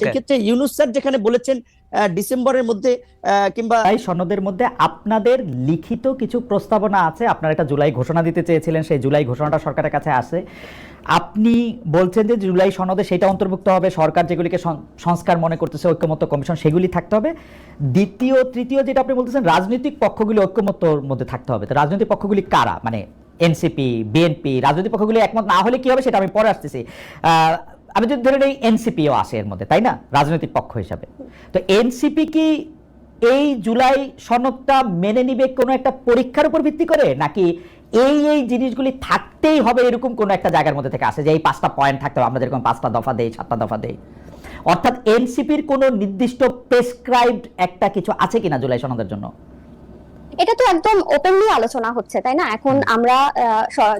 সেক্ষেত্রে ইউনুস স্যার যেখানে বলেছেন ডিসেম্বরের মধ্যে কিংবা তাই সনদের মধ্যে আপনাদের লিখিত কিছু প্রস্তাবনা আছে। আপনারা একটা জুলাই ঘোষণা দিতে চেয়েছিলেন সেই জুলাই ঘোষণাটা সরকারের কাছে আসে। আপনি বলছেন যে জুলাই সনদে সেটা অন্তর্ভুক্ত হবে সরকার যেগুলিকে সংস্কার মনে করতেছে ঐক্যমত্য কমিশন সেগুলি থাকতে হবে। দ্বিতীয় তৃতীয় যেটা আপনি বলতেছেন রাজনৈতিক পক্ষগুলি ঐক্যমত্যর মধ্যে থাকতে হবে। তো রাজনৈতিক পক্ষগুলি কারা? মানে এনসিপি বিএনপি রাজনৈতিক পক্ষগুলি একমত না হলে কি হবে সেটা আমি পরে আসতেছি। আহ, আমি যদি ধরে নেই এনসিপিও আসে এর মধ্যে, তাই না? রাজনৈতিক পক্ষ হিসাবে। তো এনসিপি কি এই জুলাই সনদটা মেনে নিবে কোনো একটা পরীক্ষার উপর ভিত্তি করে? নাকি এই এই জিনিসগুলি থাকতেই হবে এরকম কোনো একটা জায়গার মধ্যে থেকে আসে যে এই পাঁচটা পয়েন্ট থাকতে হবে, আমরা যেরকম পাঁচটা দফা দেই, সাতটা দফা দেই? অর্থাৎ এনসিপির কোনো নির্দিষ্ট প্রেসক্রাইবড একটা কিছু আছে কিনা জুলাই সনদের জন্য? এটা তো একদম ওপেনলি আলোচনা হচ্ছে তাই না? এখন আমরা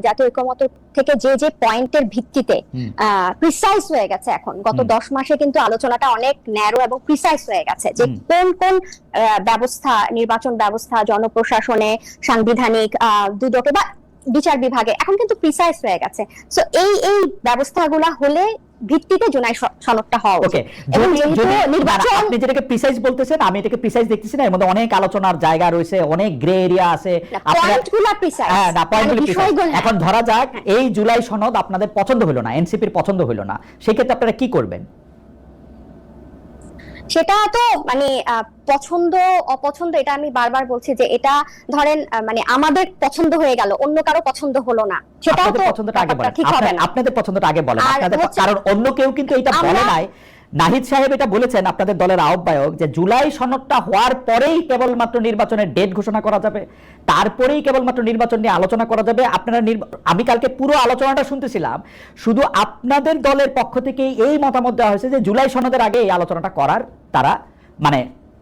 জাতীয় ঐক্যমত থেকে যে যে পয়েন্টের ভিত্তিতে প্রিসাইস প্রিসাইজ হয়ে গেছে এখন। গত দশ মাসে কিন্তু আলোচনাটা অনেক ন্যারো এবং প্রিসাইজ হয়ে গেছে যে কোন কোন ব্যবস্থা নির্বাচন ব্যবস্থা জনপ্রশাসনে সাংবিধানিক আহ, দুদকে বা বিচার বিভাগে। এখন কিন্তু প্রিসাইজ হয়ে গেছে। সো এই এই ব্যবস্থাগুলা হলে ভিত্তিতে জুলাই স- সনদটা হওয়া ওকে এবং যদি নির্বাচন আপনি যেটাকে প্রিসাইজ বলতেছেন আমি এটাকে প্রিসাইজ দেখতেছি না এর মধ্যে অনেক আলোচনার জায়গা রয়েছে অনেক গ্রে এরিয়া আছে। আপনারা পয়েন্টগুলা প্রিসাইজ হ্যাঁ না পয়েন্টগুলি। বিষয়গুলো হ্যাঁ। এখন ধরা যাক এই জুলাই সনদ আপনাদের পছন্দ হলো না এনসিপির পছন্দ হলো না সেই ক্ষেত্রে আপনারা কি করবেন? সেটা তো মানে আহ, পছন্দ অপছন্দ এটা আমি বারবার বলছি যে এটা ধরেন মানে আমাদের পছন্দ হয়ে গেল অন্য কারও পছন্দ হলো না। সেটাও তো পছন্দটা আগে বলেন। আপনাদের পছন্দটা আগে বলেন। আপনাদের কারণ অন্য কেউ কিন্তু এটা বলে নাই। নাহিদ সাহেব এটা বলেছেন আপনাদের দলের আহ্বায়ক যে জুলাই সনদটা হওয়ার পরেই কেবলমাত্র নির্বাচনের ডেট ঘোষণা করা যাবে। তারপরেই কেবলমাত্র নির্বাচন নিয়ে আলোচনা করা যাবে। আপনারা আমি কালকে পুরো আলোচনাটা শুনতেছিলাম। শুধু আপনাদের দলের পক্ষ থেকে এই মতামত দেওয়া হয়েছে যে জুলাই সনদের আগে এই আলোচনাটা করার তারা মানে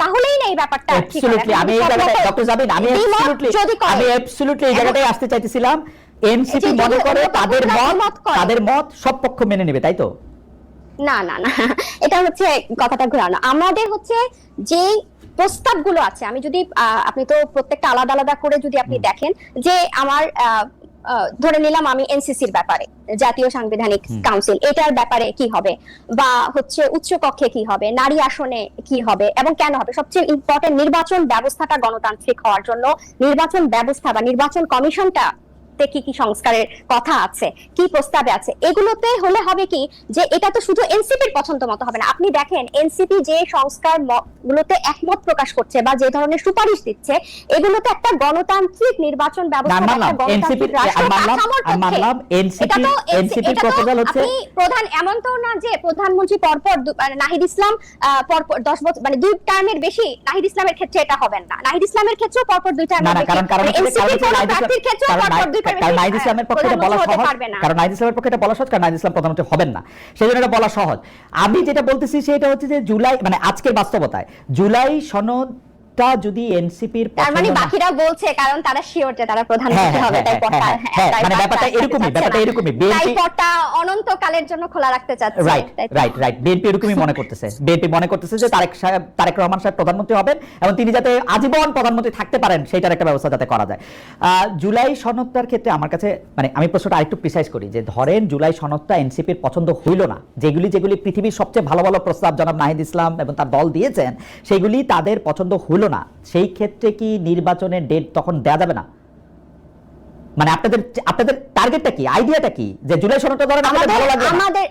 তাহলেই না এই ব্যাপারটা। এখন আমি এই জায়গাটায় ডক্টর জাবিন আমি যদি আমি absolutely এই জায়গাটায় আসতে চাইতেছিলাম। যে মনে করে তাদের মত তাদের মত সব পক্ষ মেনে নেবে তাই তো? না না না এটা হচ্ছে কথাটা ঘোরানো। আমাদের হচ্ছে যে প্রস্তাবগুলো আছে আমি যদি আহ, আপনি তো প্রত্যেকটা আলাদা আলাদা করে যদি আপনি দেখেন যে আমার ধরে নিলাম আমি এনসিসির ব্যাপারে জাতীয় সাংবিধানিক কাউন্সিল এটার ব্যাপারে কি হবে? বা হচ্ছে উচ্চ কক্ষে কি হবে? নারী আসনে কি হবে? এবং কেন হবে? সবচেয়ে ইম্পর্টেন্ট নির্বাচন ব্যবস্থাটা গণতান্ত্রিক হওয়ার জন্য নির্বাচন ব্যবস্থা বা নির্বাচন কমিশনটা তে কি কি সংস্কারের কথা আছে কি প্রস্তাবে আছে এগুলোতে হলে হবে কি যে এটা তো শুধু এনসিপির পছন্দ মতো হবে না। আপনি দেখেন এনসিপি যে সংস্কার গুলোতে একমত প্রকাশ করছে বা যে ধরনের সুপারিশ দিচ্ছে এগুলোতে একটা গণতান্ত্রিক নির্বাচন ব্যবস্থা একটা গণতান্ত্রিক রাষ্ট্র প্রধান এমন তো না যে প্রধানমন্ত্রী পরপর মানে নাহিদ ইসলাম আহ, পরপর দশ বছর মানে দুই টার্মের বেশি নাহিদ ইসলামের ক্ষেত্রে এটা হবে না। নাহিদ ইসলামের ক্ষেত্রেও পরপর দুই টার্মের বেশি। মানে ক্ষেত্রেও পরপর দুই কারণ বেশি, ইসলামের পক্ষে এটা বলা সহজ। কারণ নাহিদ ইসলামের পক্ষে এটা বলা সহজ কারণ নাহিদ ইসলাম প্রধানমন্ত্রী হবেন না। সেই জন্য এটা বলা সহজ। আমি যেটা বলতেছি সেটা হচ্ছে যে জুলাই মানে আজকের বাস্তবতায় জুলাই সনদটা যদি এনসিপির তার মানে বাকিরা বলছে কারণ তারা শিওর যে তারা প্রধানমন্ত্রী হবে তাই পথটা হ্যাঁ, মানে ব্যাপারটা এরকমই ব্যাপারটা এরকমই। তাই বিএনপি পথটা অনন্তকালের জন্য খোলা রাখতে চাচ্ছে রাইট রাইট রাইট বিএনপি এরকমই মনে করতেছে। বিএনপি মনে করতেছে যে তারেক সাহেব তারেক রহমান সাহেব প্রধানমন্ত্রী হবেন এবং তিনি যাতে আজীবন প্রধানমন্ত্রী থাকতে পারেন সেইটার একটা ব্যবস্থা যাতে করা যায়। আহ, জুলাই সনদটার ক্ষেত্রে আমার কাছে মানে আমি প্রশ্নটা আরেকটু প্রিসাইজ করি যে ধরেন জুলাই সনদটা এনসিপির পছন্দ হইল না যেগুলি যেগুলি পৃথিবীর সবচেয়ে ভালো ভালো প্রস্তাব জনাব নাহিদ ইসলাম এবং তার দল দিয়েছেন সেগুলি তাদের পছন্দ হইল না সেই ক্ষেত্রে কি নির্বাচনের ডেট তখন দেওয়া যাবে না? মানে আপনাদের আপনাদের টার্গেটটা কি আইডিয়াটা কি যে জুলাই সনদটা ধরেন আমাদের ভালো লাগবে আমাদের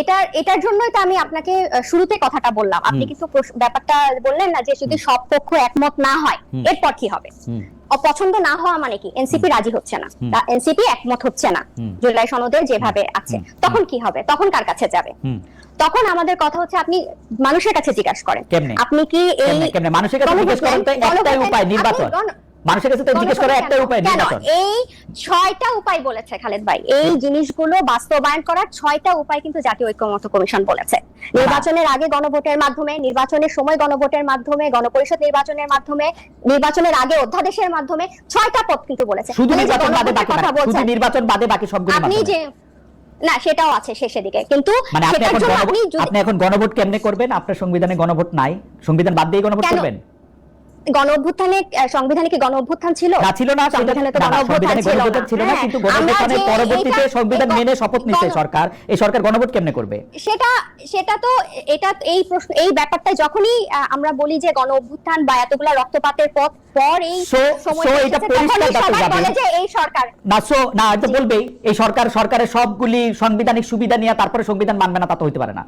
এটার এটার জন্যই তো আমি আপনাকে শুরুতে কথাটা বললাম। আপনি কিছু ব্যাপারটা বললেন না যে যদি সব পক্ষ একমত না হয় এরপর কি হবে? অপছন্দ না হওয়া মানে কি? এনসিপি রাজি হচ্ছে না। এনসিপি একমত হচ্ছে না। জুলাই সনদে যেভাবে আছে। তখন কি হবে? তখন কার কাছে যাবে? তখন আমাদের কথা হচ্ছে আপনি মানুষের কাছে জিজ্ঞাসা করেন। আপনি কি এই মানুষের কাছে জিজ্ঞাসা করেন তো একটাই উপায় নির্বাচন। মানুষের কাছে তো জিজ্ঞেস করার একটা উপায় কেন? এই ছয়টা উপায় বলেছে খালেদ ভাই। এই জিনিসগুলো বাস্তবায়ন করার ছয়টা উপায় কিন্তু জাতীয় ঐক্যমত্য কমিশন বলেছে। নির্বাচনের আগে গণভোটের মাধ্যমে নির্বাচনের সময় গণভোটের মাধ্যমে গণপরিষদ নির্বাচনের মাধ্যমে নির্বাচনের আগে অধ্যাদেশের মাধ্যমে ছয়টা পদ কিন্তু বলেছে। শুধু মানে নির্বাচন বাদে বাকি কথা বলছেন। নির্বাচন বাদে বাকি সবগুলো আপনি যে না সেটাও আছে শেষের দিকে। কিন্তু মানে আপনি এখন গণভোট কেমনে করবেন? আপনার সংবিধানে গণভোট নাই। সংবিধান বাদ দিয়ে গণভোট করবেন? গণ অভ্যুত্থানে সংবিধানে কি গণ অভ্যুত্থান ছিল না ছিল না সংবিধানে তো গণ অভ্যুত্থান ছিল না। হ্যাঁ, কিন্তু গণ অভ্যুত্থানের পরবর্তীতে সংবিধান মেনে শপথ নিচ্ছে সরকার এই সরকার গণভোট কেমনে করবে সেটা সেটা তো এটা এই প্রশ্ন এই ব্যাপারটা যখনই আমরা বলি যে গণ অভ্যুত্থান বা এতগুলা রক্তপাতের পর পর এই So- সময় so এসেছে, এটা পরিষ্কার বলে যে এই সরকার। না সো না এটা বলবেই এই সরকার সরকারের সবগুলি সাংবিধানিক সুবিধা নিয়ে তারপরে সংবিধান মানবে না তা তো হইতে পারে না।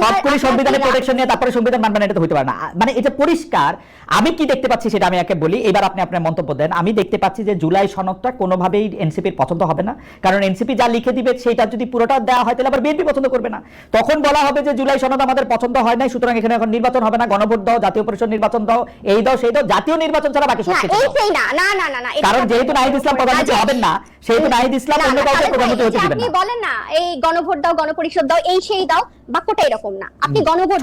সবগুলি সংবিধানের প্রোটেকশন নিয়ে তারপরে সংবিধান মানবে না এটা তো পারে না। মানে এটা পরিষ্কার আমি কি দেখতে পাচ্ছি সেটা আমি একে বলি এবার আপনি আপনার মন্তব্য দেন। আমি দেখতে পাচ্ছি যে জুলাই সনদটা কোনোভাবেই এনসিপির পছন্দ হবে না কারণ এনসিপি যা লিখে দিবে সেটা যদি পুরোটা দেওয়া হয় তাহলে আবার বিএনপি পছন্দ করবে না। তখন বলা হবে যে জুলাই সনদ আমাদের পছন্দ হয় নাই সুতরাং এখানে এখন নির্বাচন হবে না গণভোট দাও জাতীয় পরিষদ নির্বাচন দাও এই দাও সেই দাও জাতীয় নির্বাচন ছাড়া বাকি সব কিছু না না না না না কারণ যেহেতু নাহিদ ইসলাম প্রধানমন্ত্রী হবেন না। সেহেতু নাহিদ ইসলাম অন্য কাউকে প্রধানমন্ত্রী হতে দিবেন আপনি বলেন না এই গণভোট দাও গণপরিষদ দাও এই সেই দাও বাক্যটা এরকম না। আপনি গণভোট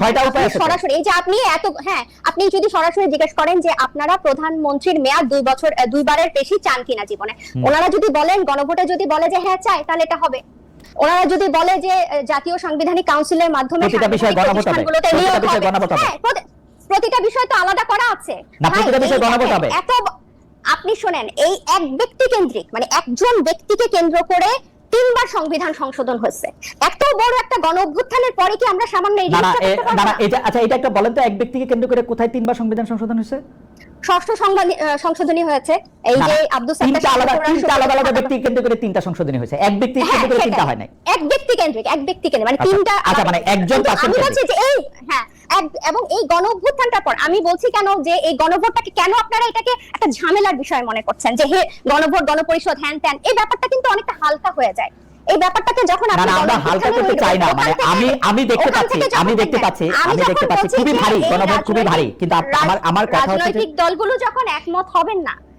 সরাসরি এই যে আপনি এত হ্যাঁ আপনি যদি সরাসরি জিজ্ঞেস করেন যে আপনারা প্রধানমন্ত্রীর মেয়াদ দুই বছর দুইবারের বেশি চান কিনা জীবনে? ওনারা যদি বলেন গণভোটে যদি বলে যে হ্যাঁ চাই তাহলে এটা হবে। ওনারা যদি বলে যে জাতীয় সাংবিধানিক কাউন্সিলের মাধ্যমে প্রতিটা বিষয়ে তো আলাদা করা আছে। না, প্রতিটা বিষয় গণভোট হবে। এত আপনি শুনেন এই এক ব্যক্তি কেন্দ্রিক মানে একজন ব্যক্তিকে কেন্দ্র করে তিনবার সংবিধান সংশোধন হয়েছে। এত বড় একটা গণ অভ্যুত্থানের পরে কি আমরা সামান্য এই আচ্ছা এটা একটা বলেন তো এক ব্যক্তিকে কেন্দ্র করে কোথায় তিনবার সংবিধান সংশোধন হয়েছে? ষষ্ঠ সংশোধনী হয়েছে। এই যে আব্দুল তিনটা সাত্তার আলাদা তিনটা আলাদা আলাদা রহমান- কেন্দ্র করে তিনটা সংশোধনী হয়েছে। এক ব্যক্তি হ্যাঁ, কেন্দ্র করে তিনটা হয় নাই। এক ব্যক্তি কেন্দ্রিক এক ব্যক্তি কেন্দ্রিক। মানে আচ্ছা, তিনটা আচ্ছা, মানে একজন আমি বলছি যে এই হ্যাঁ এবং এই গণ অভ্যুত্থানটার পর আমি বলছি কেন যে এই গণভোটটাকে কেন আপনারা এটাকে একটা ঝামেলার বিষয় মনে করছেন? যে হে গণভোট গণপরিষদ হ্যান ত্যান এই ব্যাপারটা কিন্তু অনেকটা হালকা হয়ে যায়। এই ব্যাপারটাকে যখন আপনি আমরা হালকা করতে চাই না মানে আমি আমি দেখতে পাচ্ছি আমি দেখতে পাচ্ছি আমি দেখতে পাচ্ছি খুবই ভারী গণভোট খুবই ভারী কিন্তু আমার আমার কথা হচ্ছে রাজনৈতিক দলগুলো যখন একমত হবেন না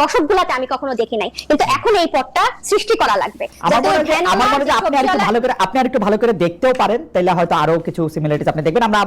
দশকগুলাতে আমি কখনো দেখি নাই। কিন্তু এখন এই পথটা সৃষ্টি করা লাগবে। আমার মনে হয় আপনি আরেকটু একটু ভালো করে আপনি আরেকটু ভালো করে দেখতেও পারেন তাহলে হয়তো আরও কিছু সিমিলারিটিস আপনি দেখবেন। আমরা